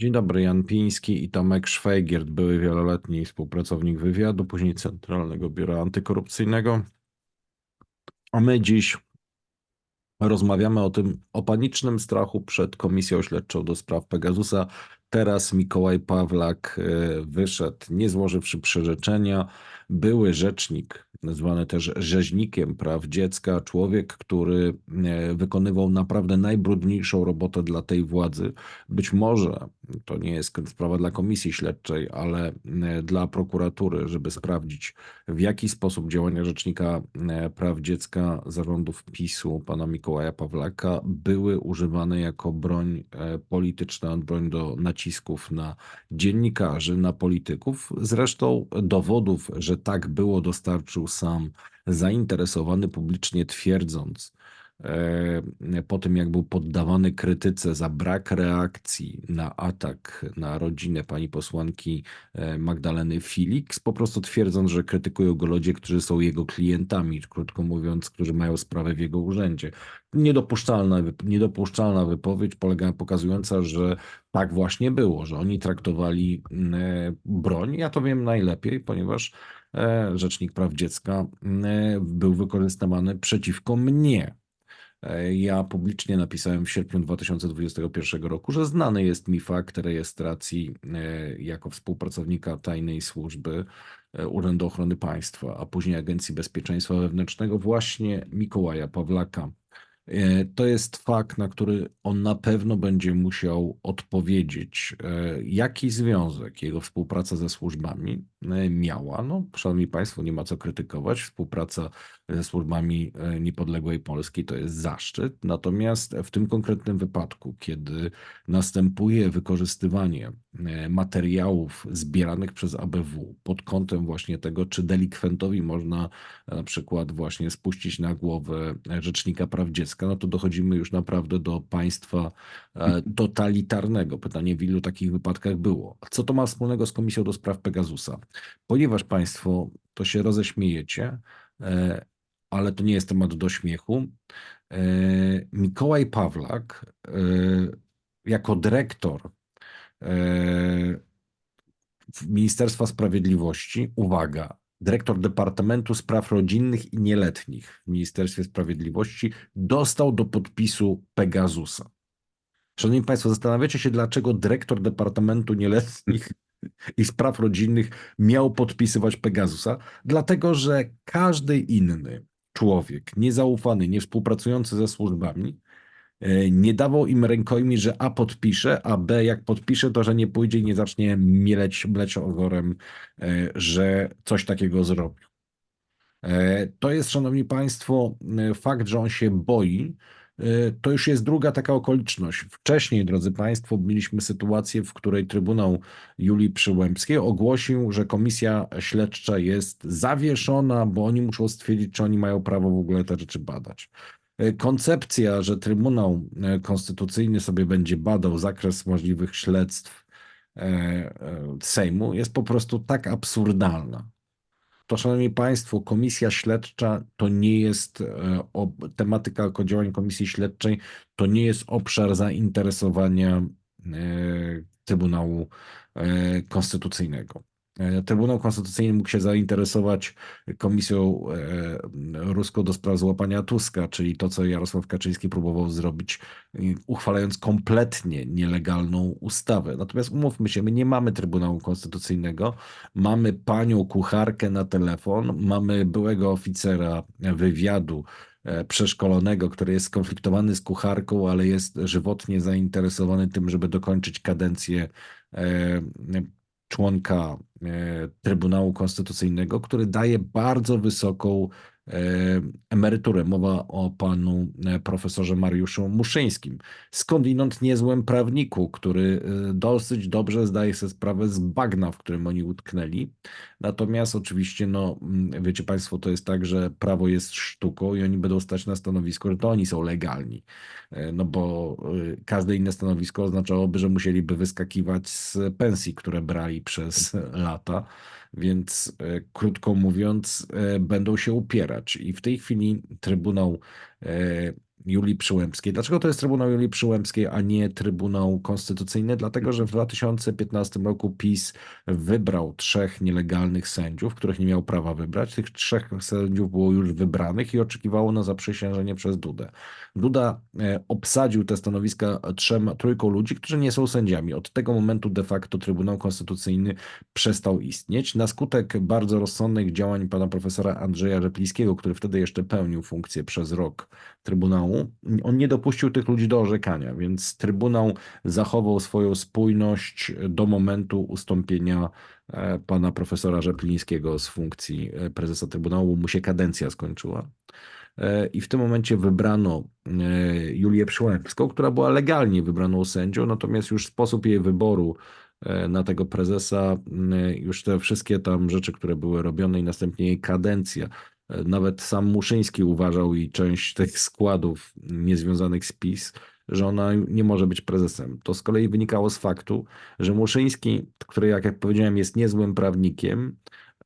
Dzień dobry, Jan Piński i Tomek Szwajgiert, były wieloletni współpracownik wywiadu, później Centralnego Biura Antykorupcyjnego. A my dziś rozmawiamy o tym, o panicznym strachu przed Komisją Śledczą do spraw Pegasusa. Teraz Mikołaj Pawlak e, wyszedł, nie złożywszy przyrzeczenia. Były rzecznik, nazwany też rzeźnikiem praw dziecka, człowiek, który e, wykonywał naprawdę najbrudniejszą robotę dla tej władzy. Być może to nie jest sprawa dla komisji śledczej, ale e, dla prokuratury, żeby sprawdzić, w jaki sposób działania rzecznika praw dziecka zarządów PiSu, pana Mikołaja Pawlaka, były używane jako broń polityczna, broń do nacisków na dziennikarzy, na polityków. Zresztą dowodów, że tak było, dostarczył sam zainteresowany publicznie twierdząc, po tym jak był poddawany krytyce za brak reakcji na atak na rodzinę pani posłanki e, Magdaleny Felix, po prostu twierdząc, że krytykują go ludzie, którzy są jego klientami, krótko mówiąc, którzy mają sprawę w jego urzędzie. Niedopuszczalna, niedopuszczalna wypowiedź polega, pokazująca, że tak właśnie było, że oni traktowali e, broń. Ja to wiem najlepiej, ponieważ E, Rzecznik Praw Dziecka e, był wykorzystywany przeciwko mnie. E, ja publicznie napisałem w sierpniu 2021 roku, że znany jest mi fakt rejestracji jako współpracownika tajnej służby Urzędu Ochrony Państwa, a później Agencji Bezpieczeństwa Wewnętrznego właśnie Mikołaja Pawlaka. E, to jest fakt, na który on na pewno będzie musiał odpowiedzieć. E, jaki związek jego współpraca ze służbami e, miała? No, szanowni Państwo, nie ma co krytykować. Współpraca służbami niepodległej Polski to jest zaszczyt. Natomiast w tym konkretnym wypadku, kiedy następuje wykorzystywanie materiałów zbieranych przez ABW pod kątem właśnie tego, czy delikwentowi można na przykład właśnie spuścić na głowę Rzecznika Praw Dziecka, no to dochodzimy już naprawdę do państwa e, totalitarnego. Pytanie, w ilu takich wypadkach było. Co to ma wspólnego z Komisją do Spraw Pegasusa? Ponieważ Państwo to się roześmiejecie, e, ale to nie jest temat do śmiechu. E, Mikołaj Pawlak jako dyrektor Ministerstwa Sprawiedliwości, uwaga, dyrektor Departamentu Spraw Rodzinnych i Nieletnich w Ministerstwie Sprawiedliwości dostał do podpisu Pegasusa. Szanowni Państwo, zastanawiacie się, dlaczego dyrektor Departamentu Nieletnich i Spraw Rodzinnych miał podpisywać Pegasusa? Dlatego, że każdy inny człowiek, niezaufany, niewspółpracujący ze służbami, E, nie dawał im rękojmi, że A podpisze, a B jak podpisze, to że nie pójdzie i nie zacznie mieleć, mleć ogorem, e, że coś takiego zrobił. E, to jest, szanowni państwo, fakt, że on się boi, to już jest druga taka okoliczność. Wcześniej, drodzy Państwo, mieliśmy sytuację, w której Trybunał Julii Przyłębskiej ogłosił, że komisja śledcza jest zawieszona, bo oni muszą stwierdzić, czy oni mają prawo w ogóle te rzeczy badać. E, koncepcja, że Trybunał e, Konstytucyjny sobie będzie badał zakres możliwych śledztw e, Sejmu, jest po prostu tak absurdalna. To, szanowni państwo, komisja śledcza to nie jest tematyka działań komisji śledczej, to nie jest obszar zainteresowania Trybunału Konstytucyjnego. E, Trybunał Konstytucyjny mógł się zainteresować Komisją e, Ruską do spraw złapania Tuska, czyli to, co Jarosław Kaczyński próbował zrobić, uchwalając kompletnie nielegalną ustawę. Natomiast umówmy się, my nie mamy Trybunału Konstytucyjnego, mamy panią kucharkę na telefon, mamy byłego oficera wywiadu, e, przeszkolonego, który jest skonfliktowany z kucharką, ale jest żywotnie zainteresowany tym, żeby dokończyć kadencję członka e, Trybunału Konstytucyjnego, który daje bardzo wysoką emeryturę. Mowa o panu e, profesorze Mariuszu Muszyńskim. Skądinąd niezłym prawniku, który e, dosyć dobrze zdaje sobie sprawę z bagna, w którym oni utknęli. Natomiast oczywiście, no mm, wiecie państwo, to jest tak, że prawo jest sztuką i oni będą stać na stanowisko, że to oni są legalni. No bo każde inne stanowisko oznaczałoby, że musieliby wyskakiwać z pensji, które brali przez lata. Więc e, krótko mówiąc, e, będą się upierać. I w tej chwili Trybunał e, Julii Przyłębskiej. Dlaczego to jest Trybunał Julii Przyłębskiej, a nie Trybunał Konstytucyjny? Dlatego, że w 2015 roku PiS wybrał trzech nielegalnych sędziów, których nie miał prawa wybrać. Tych trzech sędziów było już wybranych i oczekiwało na zaprzysiężenie przez Dudę. Duda e, obsadził te stanowiska trzema, trójką ludzi, którzy nie są sędziami. Od tego momentu de facto Trybunał Konstytucyjny przestał istnieć. Na skutek bardzo rozsądnych działań pana profesora Andrzeja Rzeplińskiego, który wtedy jeszcze pełnił funkcję przez rok Trybunału, on nie dopuścił tych ludzi do orzekania, więc Trybunał zachował swoją spójność do momentu ustąpienia e, pana profesora Rzeplińskiego z funkcji e, prezesa Trybunału, mu się kadencja skończyła. E, I w tym momencie wybrano Julię Przyłębską, która była legalnie wybraną sędzią, natomiast już sposób jej wyboru na tego prezesa, już te wszystkie tam rzeczy, które były robione i następnie jej kadencja. Nawet sam Muszyński uważał i część tych składów niezwiązanych z PiS, że ona nie może być prezesem. To z kolei wynikało z faktu, że Muszyński, który jak, jak powiedziałem jest niezłym prawnikiem,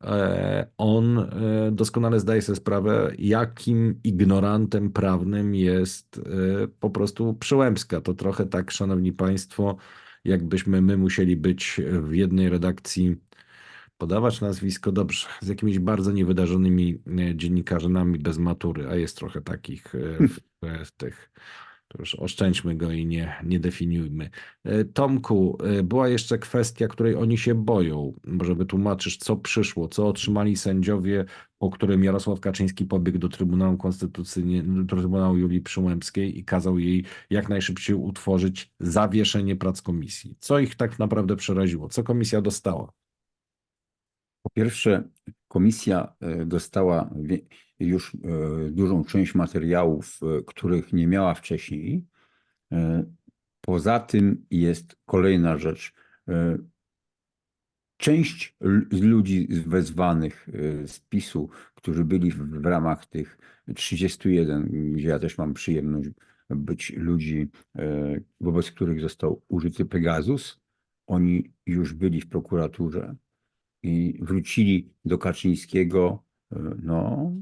e, on e, doskonale zdaje sobie sprawę, jakim ignorantem prawnym jest e, po prostu Przyłębska. To trochę tak, szanowni państwo, jakbyśmy my musieli być w jednej redakcji, podawać nazwisko dobrze, z jakimiś bardzo niewydarzonymi e, dziennikarzami bez matury, a jest trochę takich e, w, w tych. Już oszczędźmy go i nie, nie definiujmy. E, Tomku, e, była jeszcze kwestia, której oni się boją, może wytłumaczysz, co przyszło, co otrzymali sędziowie, po którym Jarosław Kaczyński pobiegł do Trybunału Konstytucyjnego, do Trybunału Julii Przyłębskiej i kazał jej jak najszybciej utworzyć zawieszenie prac komisji. Co ich tak naprawdę przeraziło? Co komisja dostała? Po pierwsze, komisja e, dostała już e, dużą część materiałów, e, których nie miała wcześniej. Poza tym jest kolejna rzecz. Część ludzi wezwanych z PiSu, którzy byli w, ramach tych 31, gdzie ja też mam przyjemność być ludzi, wobec których został użyty Pegasus, oni już byli w prokuraturze i wrócili do Kaczyńskiego, e, no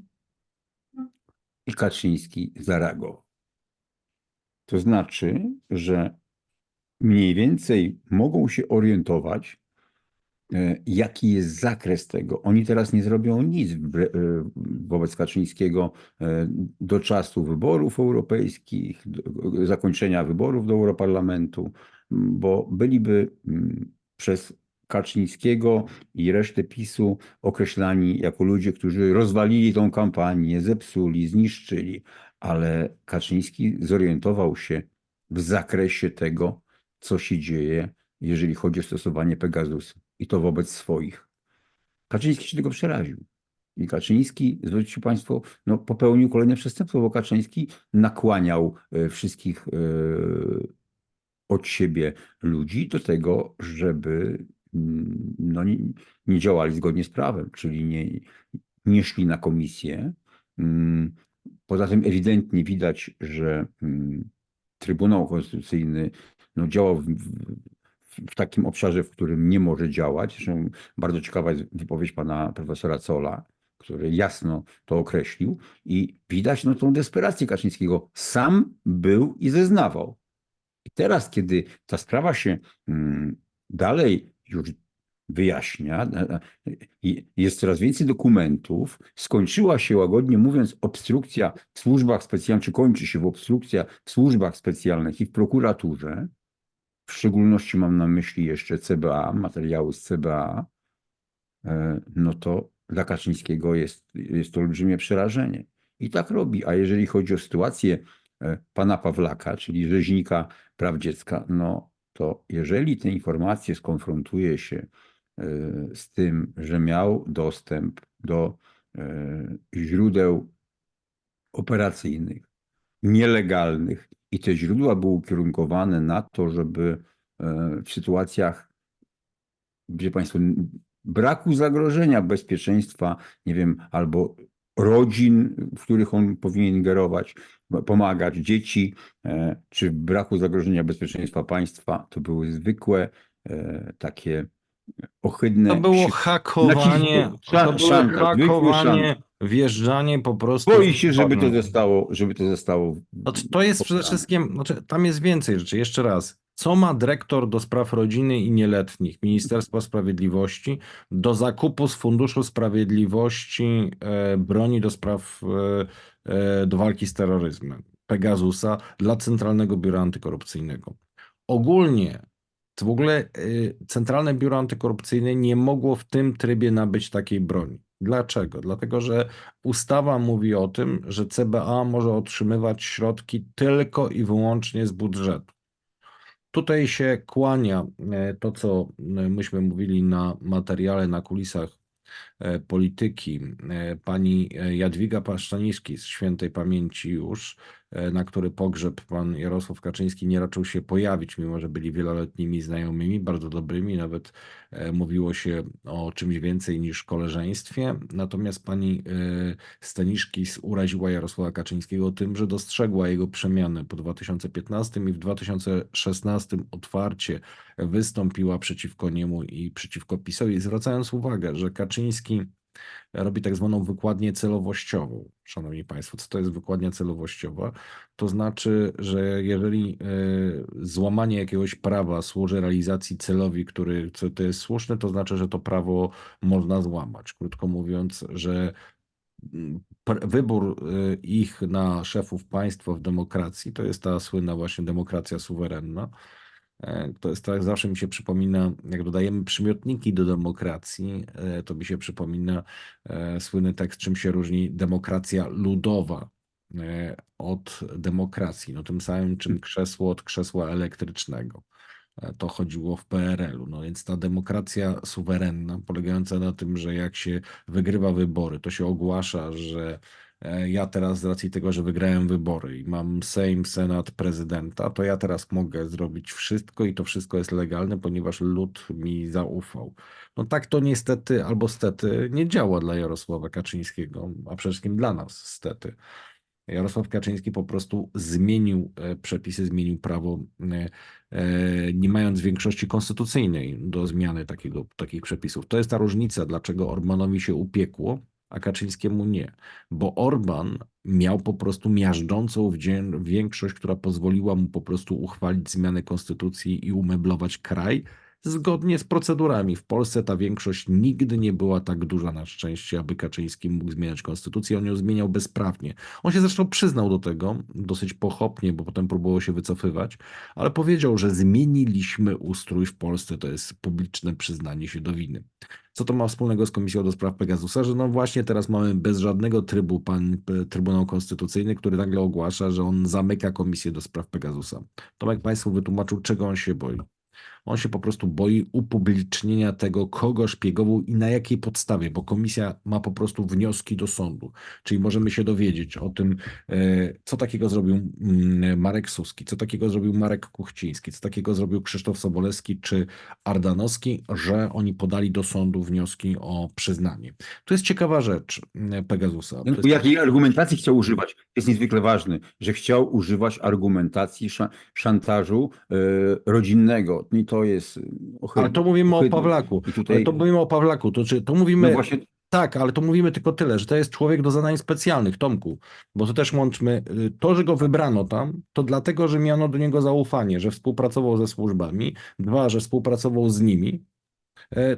i Kaczyński zareagował. To znaczy, że mniej więcej mogą się orientować, e, jaki jest zakres tego. Oni teraz nie zrobią nic e, wobec Kaczyńskiego do czasu wyborów europejskich, zakończenia wyborów do Europarlamentu, bo byliby mm, przez Kaczyńskiego i resztę PiSu określani jako ludzie, którzy rozwalili tą kampanię, zepsuli, zniszczyli, ale Kaczyński zorientował się w zakresie tego, co się dzieje, jeżeli chodzi o stosowanie Pegasusu i to wobec swoich. Kaczyński się tego przeraził. I Kaczyński, zwróćcie Państwo, no, popełnił kolejne przestępstwo, bo Kaczyński nakłaniał e, wszystkich e, od siebie ludzi do tego, żeby no, nie, nie działali zgodnie z prawem, czyli nie, nie szli na komisję. Mm, Poza tym ewidentnie widać, że mm, Trybunał Konstytucyjny no, działał w, w, takim obszarze, w którym nie może działać. Zresztą bardzo ciekawa jest wypowiedź pana profesora Cola, który jasno to określił i widać no, tą desperację Kaczyńskiego. Sam był i zeznawał. I teraz, kiedy ta sprawa się mm, dalej już wyjaśnia, e, e, jest coraz więcej dokumentów, skończyła się łagodnie mówiąc obstrukcja w służbach specjalnych, czy kończy się w obstrukcja w służbach specjalnych i w prokuraturze, w szczególności mam na myśli jeszcze CBA, materiały z CBA, e, no to dla Kaczyńskiego jest, jest to olbrzymie przerażenie. I tak robi. A jeżeli chodzi o sytuację pana Pawlaka, czyli rzeźnika praw dziecka, no to jeżeli te informacje skonfrontuje się e, z tym, że miał dostęp do e, źródeł operacyjnych, nielegalnych i te źródła były ukierunkowane na to, żeby e, w sytuacjach, gdzie Państwo, braku zagrożenia bezpieczeństwa, nie wiem, albo rodzin, w których on powinien ingerować, pomagać, dzieci, e, czy braku zagrożenia bezpieczeństwa państwa, to były zwykłe e, takie ohydne. To było hakowanie, to było hakowanie wjeżdżanie po prostu... Boi się, żeby to zostało, żeby to zostało. Znaczy, to jest przede wszystkim, znaczy, tam jest więcej rzeczy. Jeszcze raz, co ma dyrektor do spraw rodziny i nieletnich Ministerstwa Sprawiedliwości do zakupu z Funduszu Sprawiedliwości e, broni do spraw e, e, do walki z terroryzmem Pegasusa dla Centralnego Biura Antykorupcyjnego? Ogólnie w ogóle e, Centralne Biuro Antykorupcyjne nie mogło w tym trybie nabyć takiej broni. Dlaczego? Dlatego, że Ustawa mówi o tym, że CBA może otrzymywać środki tylko i wyłącznie z budżetu. Tutaj się kłania e, to, co e, myśmy mówili na materiale, na kulisach e, polityki. Pani Jadwiga Paszczaniszki z świętej pamięci już, na który pogrzeb pan Jarosław Kaczyński nie raczył się pojawić, mimo że byli wieloletnimi znajomymi, bardzo dobrymi, nawet e, mówiło się o czymś więcej niż koleżeństwie. Natomiast pani e, Staniszkis uraziła Jarosława Kaczyńskiego tym, że dostrzegła jego przemianę po 2015 i w 2016 otwarcie wystąpiła przeciwko niemu i przeciwko PiSowi, zwracając uwagę, że Kaczyński robi tak zwaną wykładnię celowościową. Szanowni Państwo, co to jest wykładnia celowościowa? To znaczy, że jeżeli e, złamanie jakiegoś prawa służy realizacji celowi, który to jest słuszny, to znaczy, że to prawo można złamać. Krótko mówiąc, że mm, wybór y, ich na szefów państwa w demokracji to jest ta słynna właśnie demokracja suwerenna. E, To jest tak, zawsze mi się przypomina, jak dodajemy przymiotniki do demokracji, e, to mi się przypomina e, słynny tekst, czym się różni demokracja ludowa od demokracji. No tym samym, czym krzesło od krzesła elektrycznego. To chodziło w PRL-u. No więc ta demokracja suwerenna, polegająca na tym, że jak się wygrywa wybory, to się ogłasza, że ja teraz z racji tego, że wygrałem wybory i mam Sejm, Senat, prezydenta, to ja teraz mogę zrobić wszystko i to wszystko jest legalne, ponieważ lud mi zaufał. No tak to niestety albo stety nie działa dla Jarosława Kaczyńskiego, a przede wszystkim dla nas stety. Jarosław Kaczyński po prostu zmienił e, przepisy, zmienił prawo, e, e, nie mając większości konstytucyjnej do zmiany takiego, takich przepisów. To jest ta różnica, dlaczego Orbanowi się upiekło, a Kaczyńskiemu nie. Bo Orban miał po prostu miażdżącą większość, która pozwoliła mu po prostu uchwalić zmianę konstytucji i umeblować kraj zgodnie z procedurami. W Polsce ta większość nigdy nie była tak duża na szczęście, aby Kaczyński mógł zmieniać konstytucję. On ją zmieniał bezprawnie. On się zresztą przyznał do tego dosyć pochopnie, bo potem próbował się wycofywać, ale powiedział, że zmieniliśmy ustrój w Polsce. To jest publiczne przyznanie się do winy. Co to ma wspólnego z Komisją do Spraw Pegasusa? Że no właśnie teraz mamy bez żadnego trybu pan p- Trybunał Konstytucyjny, który nagle ogłasza, że on zamyka Komisję do Spraw Pegasusa. Tomek Państwu wytłumaczył, czego on się boi. On się po prostu boi upublicznienia tego, kogo szpiegował i na jakiej podstawie, bo komisja ma po prostu wnioski do sądu. Czyli możemy się dowiedzieć o tym, e, co takiego zrobił mm, Marek Suski, co takiego zrobił Marek Kuchciński, co takiego zrobił Krzysztof Sobolewski czy Ardanowski, że oni podali do sądu wnioski o przyznanie. To jest ciekawa rzecz mm, Pegasusa. To jest Jakiej argumentacji chciał używać? Jest niezwykle ważny, że chciał używać argumentacji sza- szantażu e, rodzinnego. I to jest ohydne. Ale to mówimy o. Pawlaku. I tutaj, Ale to mówimy o Pawlaku. To, czy, to mówimy. no właśnie, Tak, ale to mówimy tylko tyle, że to jest człowiek do zadań specjalnych, Tomku, bo to też łączmy, y, to, że go wybrano tam, to dlatego, że miano do niego zaufanie, że współpracował ze służbami, dwa, że współpracował z nimi,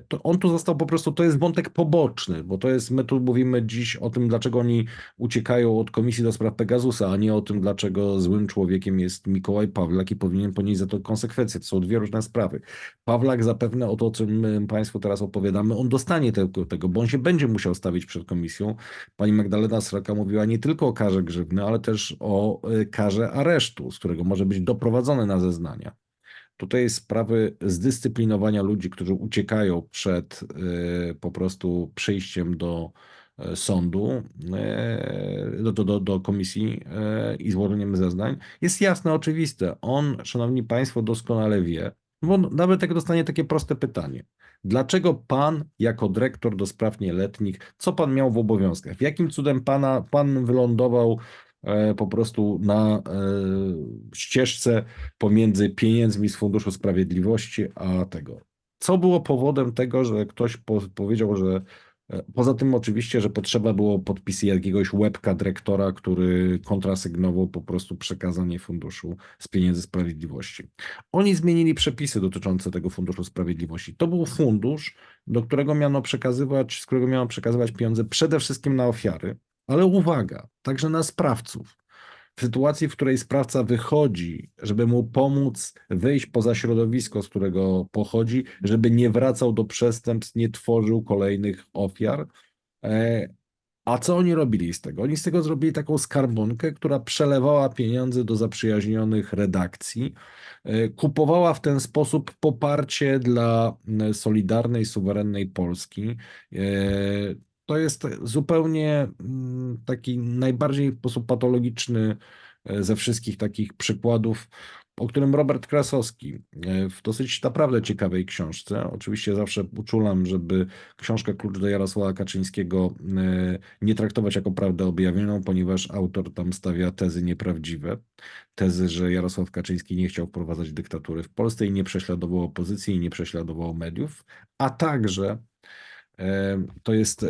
to on tu został po prostu, to jest wątek poboczny, bo to jest, my tu mówimy dziś o tym, dlaczego oni uciekają od Komisji do Spraw Pegasusa, a nie o tym, dlaczego złym człowiekiem jest Mikołaj Pawlak i powinien ponieść za to konsekwencje. To są dwie różne sprawy. Pawlak zapewne o to, o czym my Państwu teraz opowiadamy, on dostanie tego, tego, bo on się będzie musiał stawić przed komisją. Pani Magdalena Sroka mówiła nie tylko o karze grzywny, ale też o y, karze aresztu, z którego może być doprowadzony na zeznania. Tutaj sprawy zdyscyplinowania ludzi, którzy uciekają przed y, po prostu przyjściem do y, sądu, y, do, do, do, komisji y, i złożeniem zeznań, jest jasne, oczywiste. On, szanowni państwo, doskonale wie, bo nawet jak dostanie takie proste pytanie. Dlaczego pan, jako dyrektor do spraw nieletnich, co pan miał w obowiązkach? Jakim cudem pana, pan wylądował e, po prostu na e, ścieżce pomiędzy pieniędzmi z Funduszu Sprawiedliwości a tego? Co było powodem tego, że ktoś po, powiedział, że E, Poza tym oczywiście, że potrzeba było podpisy jakiegoś łebka dyrektora, który kontrasygnował po prostu przekazanie funduszu z pieniędzy sprawiedliwości. Oni zmienili przepisy dotyczące tego funduszu sprawiedliwości. To był fundusz, do którego miano przekazywać, z którego miano przekazywać pieniądze przede wszystkim na ofiary, ale uwaga, także na sprawców. W sytuacji, w której sprawca wychodzi, żeby mu pomóc wyjść poza środowisko, z którego pochodzi, żeby nie wracał do przestępstw, nie tworzył kolejnych ofiar. E, A co oni robili z tego? Oni z tego zrobili taką skarbonkę, która przelewała pieniądze do zaprzyjaźnionych redakcji, e, kupowała w ten sposób poparcie dla solidarnej, suwerennej Polski. To jest zupełnie mm, taki najbardziej w sposób patologiczny e, ze wszystkich takich przykładów, o którym Robert Krasowski e, w dosyć naprawdę ciekawej książce, oczywiście zawsze uczulam, żeby książkę Klucz do Jarosława Kaczyńskiego e, nie traktować jako prawdę objawioną, ponieważ autor tam stawia tezy nieprawdziwe. Tezy, że Jarosław Kaczyński nie chciał wprowadzać dyktatury w Polsce i nie prześladował opozycji i nie prześladował mediów, a także To jest, e,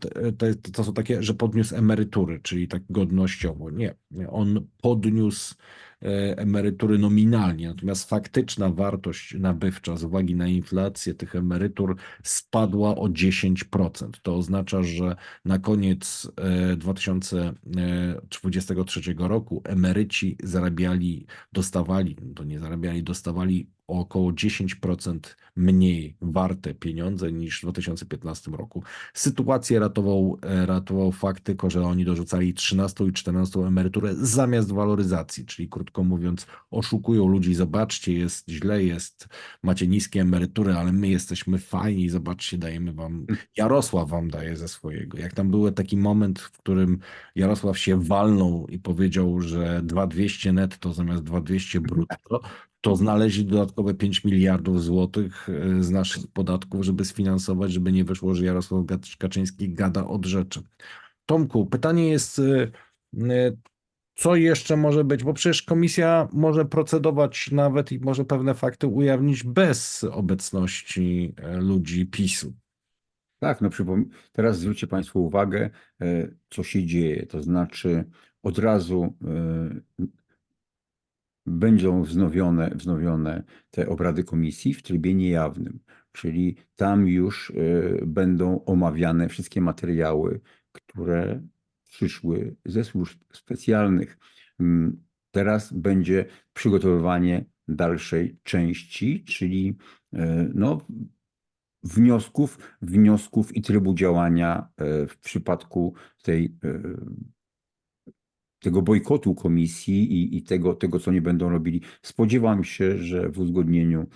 to, to, to są takie, że podniósł emerytury, czyli tak godnościowo. Nie, on podniósł e, emerytury nominalnie, natomiast faktyczna wartość nabywcza z uwagi na inflację tych emerytur spadła o 10%. To oznacza, że na koniec e, 2023 roku emeryci zarabiali, dostawali, to nie zarabiali, dostawali o około 10% mniej warte pieniądze niż w 2015 roku. Sytuację ratował, e, ratował fakt tylko, że oni dorzucali 13 i 14 emeryturę zamiast waloryzacji, czyli krótko mówiąc, oszukują ludzi, zobaczcie, jest źle, jest, macie niskie emerytury, ale my jesteśmy fajni, zobaczcie, dajemy wam, Jarosław wam daje ze swojego. Jak tam był taki moment, w którym Jarosław się walnął i powiedział, że 2200 netto zamiast 2200 brutto, to znaleźli dodatkowe 5 miliardów złotych e, z naszych podatków, żeby sfinansować, żeby nie wyszło, że Jarosław Kaczyński gada od rzeczy. Tomku, pytanie jest, e, e, co jeszcze może być, bo przecież komisja może procedować nawet i może pewne fakty ujawnić bez obecności e, ludzi PiSu. Tak, no przypom- teraz zwróćcie Państwo uwagę, e, co się dzieje. To znaczy od razu e, będą wznowione, wznowione te obrady komisji w trybie niejawnym, czyli tam już będą omawiane wszystkie materiały, które przyszły ze służb specjalnych. Mm, Teraz będzie przygotowywanie dalszej części, czyli e, no, wniosków, wniosków i trybu działania e, w przypadku tej, e, tego bojkotu komisji i, i tego, tego, co nie będą robili. Spodziewam się, że w uzgodnieniu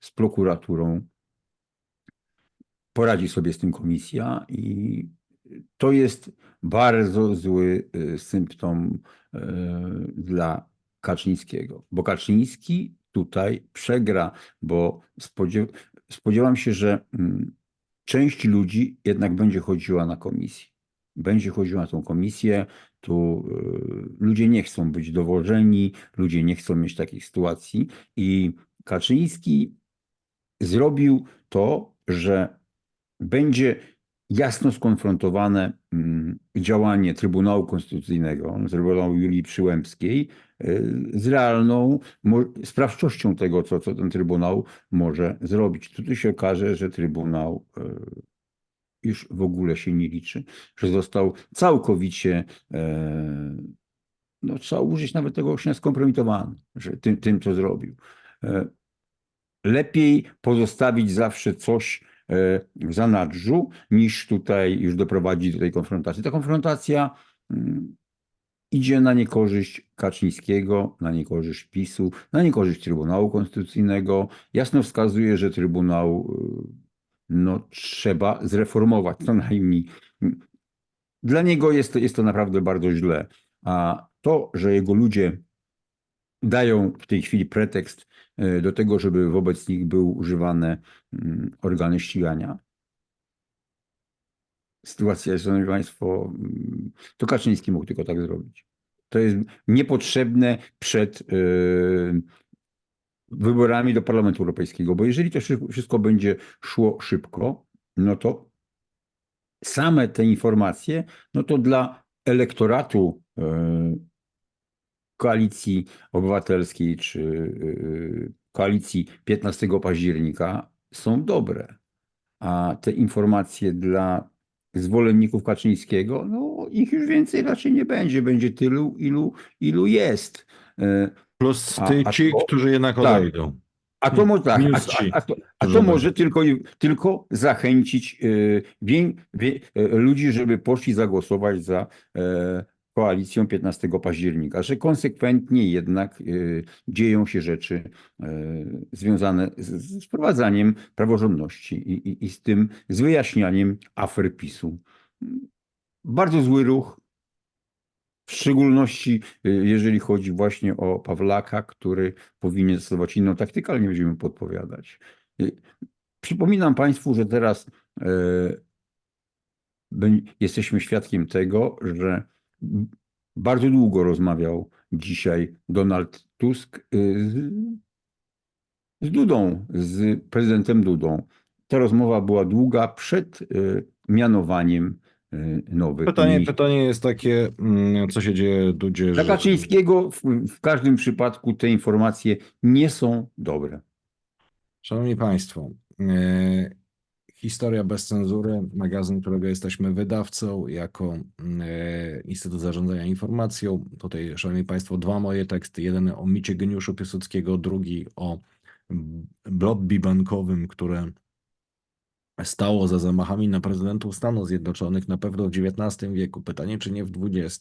z prokuraturą poradzi sobie z tym komisja i to jest bardzo zły e, symptom e, dla Kaczyńskiego, bo Kaczyński tutaj przegra, bo spodziew spodziewam się, że mm, część ludzi jednak będzie chodziła na komisję. Będzie chodziła na tą komisję, tu y, ludzie nie chcą być dowożeni, ludzie nie chcą mieć takich sytuacji i Kaczyński zrobił to, że będzie jasno skonfrontowane mm, działanie Trybunału Konstytucyjnego, Trybunału Julii Przyłębskiej y, z realną sprawczością tego, co, co ten Trybunał może zrobić. Tutaj się okaże, że Trybunał y, już w ogóle się nie liczy, że został całkowicie, e, no trzeba użyć nawet tego określenia skompromitowany, że tym, tym co zrobił. E, Lepiej pozostawić zawsze coś e, w zanadrzu, niż tutaj już doprowadzić do tej konfrontacji. Ta konfrontacja mm, idzie na niekorzyść Kaczyńskiego, na niekorzyść PiSu, na niekorzyść Trybunału Konstytucyjnego. Jasno wskazuje, że Trybunał y, no, trzeba zreformować co najmniej. Dla niego jest to, jest to naprawdę bardzo źle. A to, że jego ludzie dają w tej chwili pretekst e, do tego, żeby wobec nich były używane mm, organy ścigania. Sytuacja jest, szanowni państwo, mm, to Kaczyński mógł tylko tak zrobić. To jest niepotrzebne przed e, wyborami do Parlamentu Europejskiego, bo jeżeli to szy- wszystko będzie szło szybko, no to same te informacje, no to dla elektoratu e, koalicji obywatelskiej czy e, koalicji 15 października są dobre. A te informacje dla zwolenników Kaczyńskiego, no ich już więcej raczej nie będzie. Będzie tylu, ilu, ilu jest. E, Plus ty, a ci, to- którzy jednak tak. odejdą. A to, mo- tak, a, a, to, a to może tylko, tylko zachęcić wię, wie, e, ludzi, żeby poszli zagłosować za e, koalicją 15 października, że konsekwentnie jednak e, dzieją się rzeczy e, związane z, wprowadzaniem praworządności i, i, i z tym, z wyjaśnianiem afer PiSu. Bardzo zły ruch, w szczególności y, jeżeli chodzi właśnie o Pawlaka, który powinien stosować inną taktykę, ale nie będziemy podpowiadać. Y, Przypominam Państwu, że teraz jesteśmy świadkiem tego, że bardzo długo rozmawiał dzisiaj Donald Tusk y, z, z Dudą, z prezydentem Dudą. Ta rozmowa była długa przed y, mianowaniem y, nowych Pytanie, ministrów. pytanie jest takie, mm, co się dzieje Dudzie, Dla Kaczyńskiego w, w każdym przypadku te informacje nie są dobre. Szanowni Państwo, Historia bez cenzury, magazyn, którego jesteśmy wydawcą jako e, Instytut Zarządzania Informacją. Tutaj, Szanowni Państwo, dwa moje teksty. Jeden o micie geniuszu Piłsudskiego, drugi o lobby bankowym, które stało za zamachami na prezydentów Stanów Zjednoczonych na pewno w XIX wieku. Pytanie, czy nie w XX.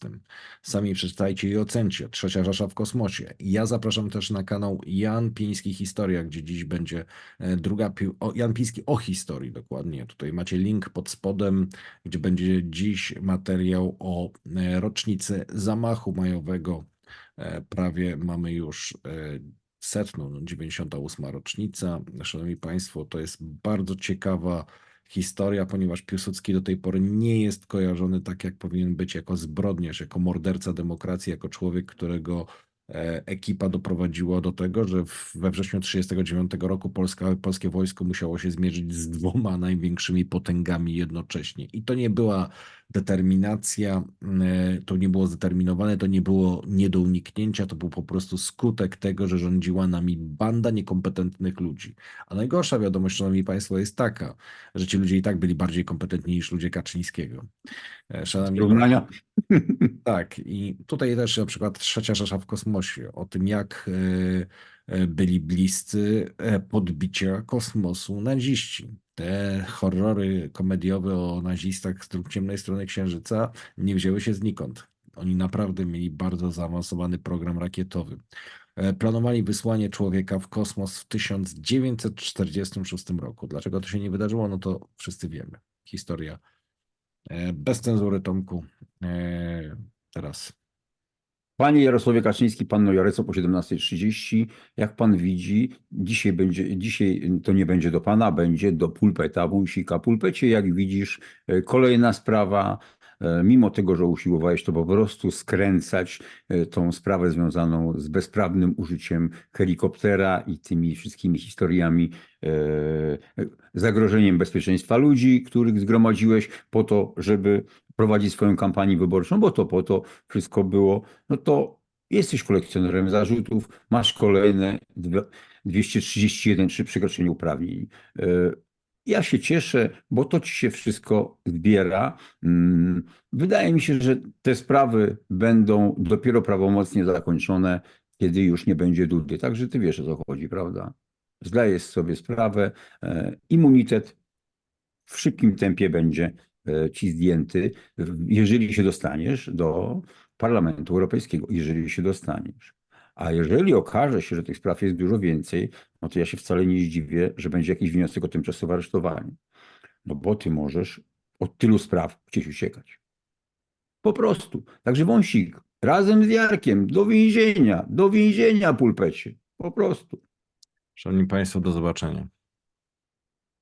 Sami przeczytajcie i ocencie. Trzecia Rzesza w kosmosie. Ja zapraszam też na kanał Jan Piński Historia, gdzie dziś będzie e, druga, o, Jan Piński o historii dokładnie. Tutaj macie link pod spodem, gdzie będzie dziś materiał o e, rocznicy zamachu majowego. E, Prawie mamy już setną, no, 98 rocznica. Szanowni Państwo, to jest bardzo ciekawa historia, ponieważ Piłsudski do tej pory nie jest kojarzony tak, jak powinien być, jako zbrodniarz, jako morderca demokracji, jako człowiek, którego ekipa doprowadziła do tego, że we wrześniu 1939 roku Polska, polskie wojsko musiało się zmierzyć z dwoma największymi potęgami jednocześnie. I to nie była determinacja, e, to nie było zdeterminowane, to nie było nie do uniknięcia, to był po prostu skutek tego, że rządziła nami banda niekompetentnych ludzi. A najgorsza wiadomość, szanowni państwo, jest taka, że ci ludzie i tak byli bardziej kompetentni niż ludzie Kaczyńskiego. E, Szanowni Równania. tak, i tutaj też na przykład Trzecia Rzesza w kosmosie, o tym jak e, e, byli bliscy e, podbicia kosmosu naziści. Te horrory komediowe o nazistach z dru- ciemnej strony Księżyca nie wzięły się znikąd. Oni naprawdę mieli bardzo zaawansowany program rakietowy. Planowali wysłanie człowieka w kosmos w 1946 roku. Dlaczego to się nie wydarzyło? No to wszyscy wiemy. Historia bez cenzury, Tomku. E, Teraz. Panie Jarosławie Kaczyński, pan Jareco po 17.30. Jak pan widzi, dzisiaj, będzie, dzisiaj to nie będzie do pana, będzie do pulpeta Wąsika. Pulpecie, jak widzisz, e, kolejna sprawa. E, Mimo tego, że usiłowałeś to po prostu skręcać e, tą sprawę związaną z bezprawnym użyciem helikoptera i tymi wszystkimi historiami, e, zagrożeniem bezpieczeństwa ludzi, których zgromadziłeś po to, żeby prowadzić swoją kampanię wyborczą, bo to po to wszystko było, no to jesteś kolekcjonerem zarzutów, masz kolejne dwa- 231 przy przekroczeniu uprawnień. Ja się cieszę, bo to ci się wszystko zbiera. Mm, Wydaje mi się, że te sprawy będą dopiero prawomocnie zakończone, kiedy już nie będzie Dudy. Także ty wiesz o co chodzi, prawda? Zdajesz sobie sprawę. e, Immunitet w szybkim tempie będzie e, ci zdjęty, jeżeli się dostaniesz do Parlamentu Europejskiego, jeżeli się dostaniesz. A jeżeli okaże się, że tych spraw jest dużo więcej, no to ja się wcale nie zdziwię, że będzie jakiś wniosek o tymczasowe aresztowanie. No bo ty możesz od tylu spraw chcieć uciekać. Po prostu. Także wąsik, razem z Jarkiem, do więzienia, do więzienia pulpecie. Po prostu. Szanowni Państwo, do zobaczenia.